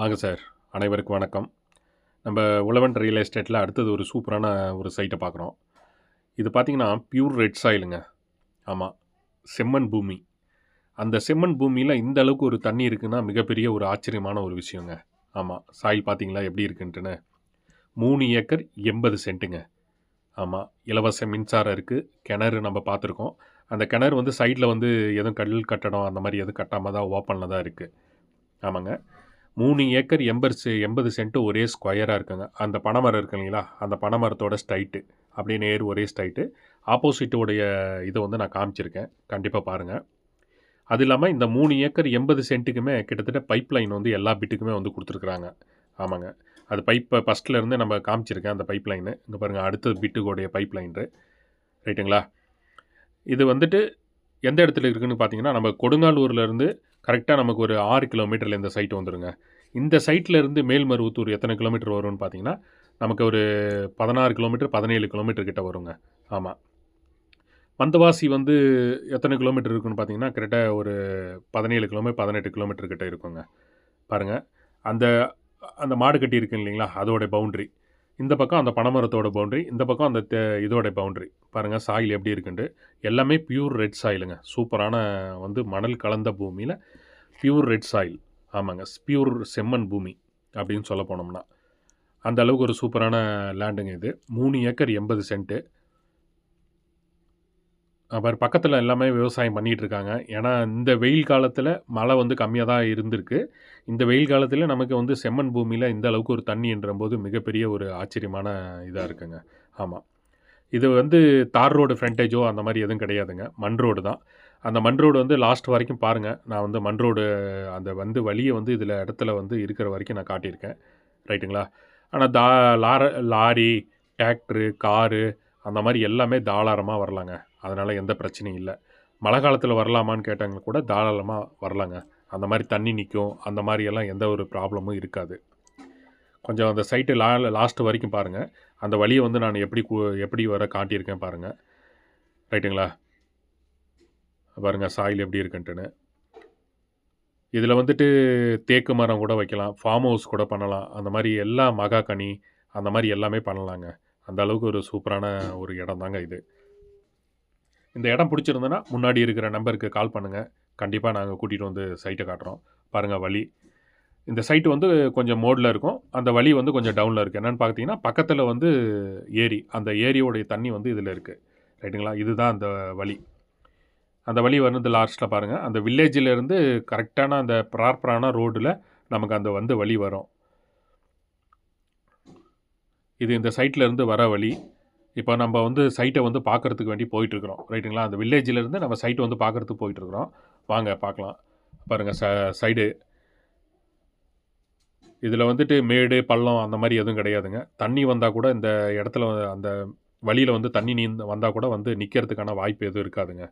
வாங்க சார். அனைவருக்கும் வணக்கம். நம்ம உழவன் ரியல் எஸ்டேட்டில் அடுத்தது ஒரு சூப்பரான ஒரு சைட்டை பார்க்குறோம் இது பார்த்திங்கன்னா பியூர் ரெட் சாயிலுங்க ஆமாம் செம்மண் பூமி. அந்த செம்மண் பூமியில் இந்த அளவுக்கு ஒரு தண்ணி இருக்குன்னா மிகப்பெரிய ஒரு ஆச்சரியமான ஒரு விஷயங்க. ஆமாம் சாயில் பார்த்தீங்களா எப்படி இருக்குன்ட்டுன்னு. மூணு ஏக்கர் எண்பது சென்ட்டுங்க. ஆமாம் இலவச மின்சாரம் இருக்குது கிணறு நம்ம பார்த்துருக்கோம் அந்த கிணறு வந்து சைடில் வந்து எதுவும் கல் கட்டடம் அந்த மாதிரி எதுவும் கட்டாமல் தான் ஓப்பனில் தான் இருக்குது ஆமாங்க. மூணு ஏக்கர் எண்பது செ எண்பது சென்ட்டு ஒரே ஸ்கொயராக இருக்குங்க. அந்த பனைமரம் இருக்கு இல்லைங்களா? அந்த பனைமரத்தோட ஸ்ட்ரைட்டு. அப்படியே நேர் ஒரே ஸ்ட்ரைட்டு. ஆப்போசிட்டோடைய இதை வந்து நான் காமிச்சிருக்கேன். கண்டிப்பாக பாருங்கள் அது இல்லாமல் இந்த மூணு ஏக்கர் எண்பது சென்ட்டுக்குமே கிட்டத்தட்ட பைப் லைன் வந்து எல்லா பிட்டுக்குமே வந்து கொடுத்துருக்குறாங்க. ஆமாங்க. அது பைப்பை ஃபஸ்ட்லேருந்து நம்ம காமிச்சிருக்கேன் அந்த பைப் லைனு இங்கே பாருங்கள் அடுத்தது பிட்டுக்கோடைய பைப் லைனு ரைட்டுங்களா? இது வந்துட்டு எந்த இடத்துல இருக்குதுன்னு பார்த்தீங்கன்னா நம்ம கொடுங்காலூர்லேருந்து கரெக்டாக நமக்கு ஒரு ஆறு கிலோமீட்டரில் இந்த சைட் வந்துடுங்க இந்த சைட்லேருந்து மேல்மருவத்தூர் எத்தனை கிலோமீட்டர் வரும்னு பார்த்தீங்கன்னா நமக்கு ஒரு பதினாறு கிலோமீட்டர் பதினேழு கிலோமீட்டர் கிட்ட வருங்க. ஆமாம் மந்தவாசி வந்து எத்தனை கிலோமீட்டர் இருக்குன்னு பார்த்தீங்கன்னா கரெக்டாக ஒரு பதினேழு கிலோமீட்டர் பதினெட்டு கிலோமீட்டர் கிட்ட இருக்குங்க. பாருங்கள் அந்த அந்த மாடு கட்டி இருக்கு இல்லைங்களா அதோடய பவுண்ட்ரி இந்த பக்கம் அந்த பனைமரத்தோட பவுண்ட்ரி இந்த பக்கம் அந்த இதோட பவுண்ட்ரி பாருங்கள் சாயில் எப்படி இருக்குன்ட்டு. எல்லாமே பியூர் ரெட் சாயிலுங்க சூப்பரான வந்து மணல் கலந்த பூமியில் பியூர் ரெட் சாயில் ஆமாங்க பியூர் செம்மண் பூமி அப்படின்னு சொல்ல போனோம்னா. அந்த அளவுக்கு ஒரு சூப்பரான லேண்டுங்க இது. மூணு ஏக்கர் எண்பது சென்ட்டு. அப்புறம் பக்கத்தில் எல்லாமே விவசாயம் பண்ணிகிட்டு இருக்காங்க. ஏன்னா இந்த வெயில் காலத்தில் மழை வந்து கம்மியாக தான் இருந்திருக்கு. இந்த வெயில் காலத்தில் நமக்கு வந்து செம்மண் பூமியில் இந்த அளவுக்கு ஒரு தண்ணின்ற போது மிகப்பெரிய ஒரு ஆச்சரியமான இதாக இருக்குங்க. ஆமாம் இது வந்து தார் ரோடு ஃப்ரண்டேஜோ அந்த மாதிரி எதுவும் கிடையாதுங்க. மண் ரோடு தான். அந்த மண் ரோடு வந்து லாஸ்ட் வரைக்கும் பாருங்கள் நான் வந்து மண் ரோடு அந்த வந்து வழியை வந்து இதில் இடத்துல வந்து இருக்கிற வரைக்கும் நான் காட்டியிருக்கேன். ரைட்டுங்களா? ஆனால் தா லார லாரி டிராக்டரு காரு அந்த மாதிரி எல்லாமே தாளாரமாக வரலாங்க. அதனால் எந்த பிரச்சனையும் இல்லை. மழை காலத்தில் வரலாமான்னு கேட்டாங்க கூட தாராளமாக வரலாங்க. அந்த மாதிரி தண்ணி நிற்கும் அந்த மாதிரியெல்லாம் எந்த ஒரு ப்ராப்ளமும் இருக்காது. கொஞ்சம் அந்த சைட்டு லா லாஸ்ட்டு வரைக்கும் பாருங்கள் அந்த வழியை வந்து நான் எப்படி எப்படி வர காட்டியிருக்கேன் பாருங்கள் ரைட்டுங்களா பாருங்கள் சாயில் எப்படி இருக்குன்ட்டுன்னு. இதில் வந்துட்டு தேக்கு மரம் கூட வைக்கலாம். ஃபார்ம் ஹவுஸ் கூட பண்ணலாம். அந்த மாதிரி எல்லா மகாகனி அந்த மாதிரி எல்லாமே பண்ணலாங்க. அந்த அளவுக்கு ஒரு சூப்பரான ஒரு இடம் தாங்க இது. இந்த இடம் பிடிச்சிருந்தனா முன்னாடி இருக்கிற நம்பருக்கு கால் பண்ணுங்கள் கண்டிப்பாக நாங்கள் கூட்டிகிட்டு வந்து சைட்டை காட்டுறோம். பாருங்கள் வழி. இந்த சைட்டு வந்து கொஞ்சம் மோடில் இருக்கும். அந்த வழி வந்து கொஞ்சம் டவுனில் இருக்குது என்னென்னு பார்த்தீங்கன்னா பக்கத்தில் வந்து ஏரி. அந்த ஏரியோடைய தண்ணி வந்து இதில் இருக்குது ரைட்டுங்களா இதுதான் அந்த வழி. அந்த வழி வந்து லாஸ்ட்டில் பாருங்கள் அந்த வில்லேஜில் இருந்து கரெக்டான அந்த ப்ராப்பரான ரோடில் நமக்கு அந்த வந்து வழி வரும். இது இந்த சைட்டில் இருந்து வர வழி. இப்போ நம்ம வந்து சைட்டை வந்து பார்க்கறதுக்கு வேண்டி போயிட்டுருக்குறோம். ரைட்டுங்களா? அந்த வில்லேஜிலேருந்து நம்ம சைட்டை வந்து பார்க்கறதுக்கு போயிட்டுருக்குறோம். வாங்க பார்க்கலாம். பாருங்கள் ச சைடு. இதில் வந்துட்டு மேடு பள்ளம் அந்த மாதிரி எதுவும் கிடையாதுங்க. தண்ணி வந்தால் கூட இந்த இடத்துல அந்த வழியில் வந்து தண்ணி நீ வந்தால் கூட வந்து நிற்கிறதுக்கான வாய்ப்பு எதுவும் இருக்காதுங்க.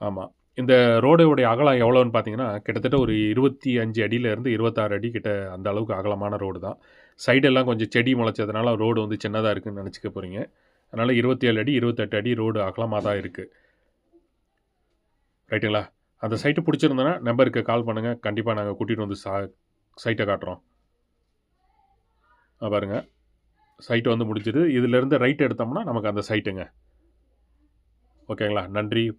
ஆமாம் இந்த ரோடோடைய அகலம் எவ்வளோன்னு பார்த்தீங்கன்னா கிட்டத்தட்ட ஒரு இருபத்தி அஞ்சு அடியிலேருந்து இருபத்தாறு அடி கிட்ட அந்த அளவுக்கு அகலமான ரோடு தான். சைடெல்லாம் கொஞ்சம் செடி முளைச்சதுனால ரோடு வந்து சின்னதாக இருக்குன்னு நினச்சிக்க போகிறீங்க அதனால் இருபத்தி ஏழு அடி இருபத்தெட்டு அடி ரோடு அகலமாக தான் இருக்குது ரைட்டுங்களா? அந்த சைட்டு பிடிச்சிருந்தேன்னா நம்பருக்கு கால் பண்ணுங்கள் கண்டிப்பாக நாங்கள் கூட்டிகிட்டு வந்து சா சைட்டை காட்டுறோம். ஆ, பாருங்கள் சைட்டு வந்து முடிஞ்சிது. இதிலேருந்து ரைட் எடுத்தோம்னா நமக்கு அந்த சைட்டுங்க. ஓகேங்களா? நன்றி.